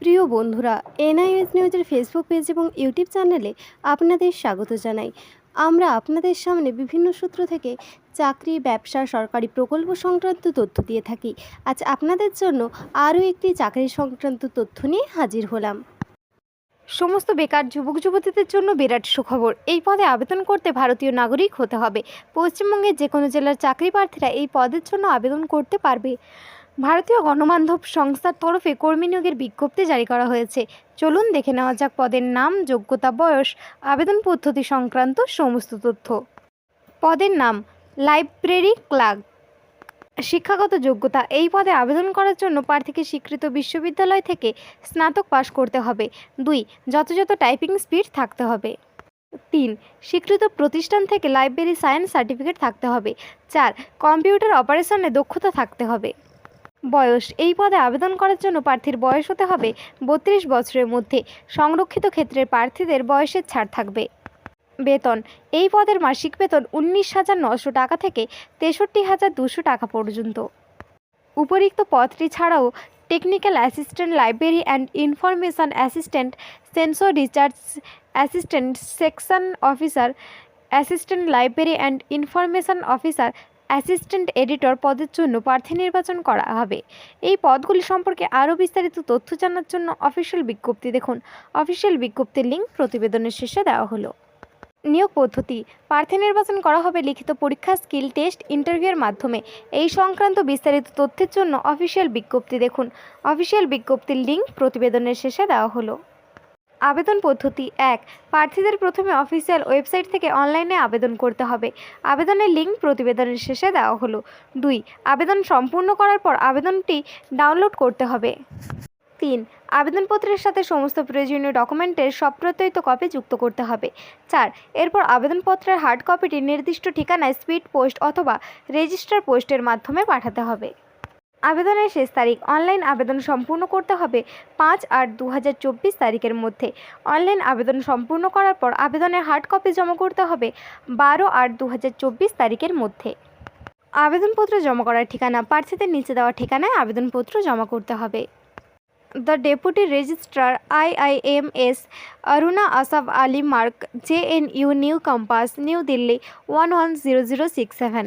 প্রিয় বন্ধুরা, এনআইএস নিউজের ফেসবুক পেজ এবং ইউটিউব চ্যানেলে আপনাদের স্বাগত জানাই। আমরা আপনাদের সামনে বিভিন্ন সূত্র থেকে চাকরি, ব্যবসা, সরকারি প্রকল্প সংক্রান্ত তথ্য দিয়ে থাকি। আজ আপনাদের জন্য আরও একটি চাকরি সংক্রান্ত তথ্য নিয়ে হাজির হলাম। সমস্ত বেকার যুবক, যুবতীদের জন্য বিরাট সুখবর। এই পদে আবেদন করতে ভারতীয় নাগরিক হতে হবে। পশ্চিমবঙ্গের যে কোনো জেলার চাকরি প্রার্থীরা এই পদের জন্য আবেদন করতে পারবে। ভারতীয় গণমাধ্যম সংস্থার তরফে কর্মী নিয়োগের বিজ্ঞপ্তি জারি করা হয়েছে। চলুন দেখে নেওয়া যাক পদের নাম, যোগ্যতা, বয়স, আবেদন পদ্ধতি সংক্রান্ত সমস্ত তথ্য। পদের নাম, লাইব্রেরি ক্লার্ক। শিক্ষাগত যোগ্যতা, এই পদে আবেদন করার জন্য প্রার্থীকে স্বীকৃত বিশ্ববিদ্যালয় থেকে স্নাতক পাশ করতে হবে। দুই, যথাযথ টাইপিং স্পিড থাকতে হবে। তিন, স্বীকৃত প্রতিষ্ঠান থেকে লাইব্রেরি সায়েন্স সার্টিফিকেট থাকতে হবে। চার, কম্পিউটার অপারেশনে দক্ষতা থাকতে হবে। বয়স। এই পদে আবেদন করার জন্য প্রার্থীর বয়স হতে হবে বত্রিশ বছরের মধ্যে। সংরক্ষিত ক্ষেত্রের প্রার্থীদের বয়সের ছাড় থাকবে। বেতন। এই পদের মাসিক বেতন উনিশ হাজার নশো টাকা থেকে তেষট্টি হাজার দুশো টাকা পর্যন্ত। উপরিক্ত পদটি ছাড়াও technical assistant, library and information assistant, sensor research assistant, section officer, assistant, library and information officer assistant editor পদের জন্য প্রার্থী নির্বাচন করা হবে। এই পদগুলি সম্পর্কে আরও বিস্তারিত তথ্য জানার জন্য অফিসিয়াল বিজ্ঞপ্তি দেখুন। অফিসিয়াল বিজ্ঞপ্তির লিঙ্ক প্রতিবেদনের শেষে দেওয়া হলো। নিয়োগ পদ্ধতি, প্রার্থী নির্বাচন করা হবে লিখিত পরীক্ষা, স্কিল টেস্ট, ইন্টারভিউয়ের মাধ্যমে। এই সংক্রান্ত বিস্তারিত তথ্যের জন্য অফিসিয়াল বিজ্ঞপ্তি দেখুন। অফিসিয়াল বিজ্ঞপ্তির লিঙ্ক প্রতিবেদনের শেষে দেওয়া হলো। আবেদন পদ্ধতি এক। প্রার্থীদের প্রথমে অফিসিয়াল ওয়েবসাইট থেকে অনলাইনে আবেদন করতে হবে। আবেদনের লিঙ্ক প্রতিবেদনের শেষে দেওয়া হলো। দুই, আবেদন সম্পূর্ণ করার পর আবেদনটি ডাউনলোড করতে হবে। তিন, আবেদনপত্রের সাথে সমস্ত প্রয়োজনীয় ডকুমেন্টের সপ্রত্যয়িত কপি যুক্ত করতে হবে। চার, এরপর আবেদনপত্রের হার্ড কপিটি নির্দিষ্ট ঠিকানায় স্পিড পোস্ট অথবা রেজিস্টার পোস্টের মাধ্যমে পাঠাতে হবে। আবেদনের শেষ তারিখ অনলাইন আবেদন সম্পূর্ণ করতে হবে পাঁচ আট দু তারিখের মধ্যে। অনলাইন আবেদন সম্পূর্ণ করার পর আবেদনের হার্ড কপি জমা করতে হবে বারো আট দু তারিখের মধ্যে। আবেদনপত্র জমা করার ঠিকানা, প্রার্থীদের নিচে দেওয়া ঠিকানায় আবেদনপত্র জমা করতে হবে। The deputy registrar IIMS Aruna Asaf Ali Marg, J N U new campus new Delhi, one one zero zero six seven.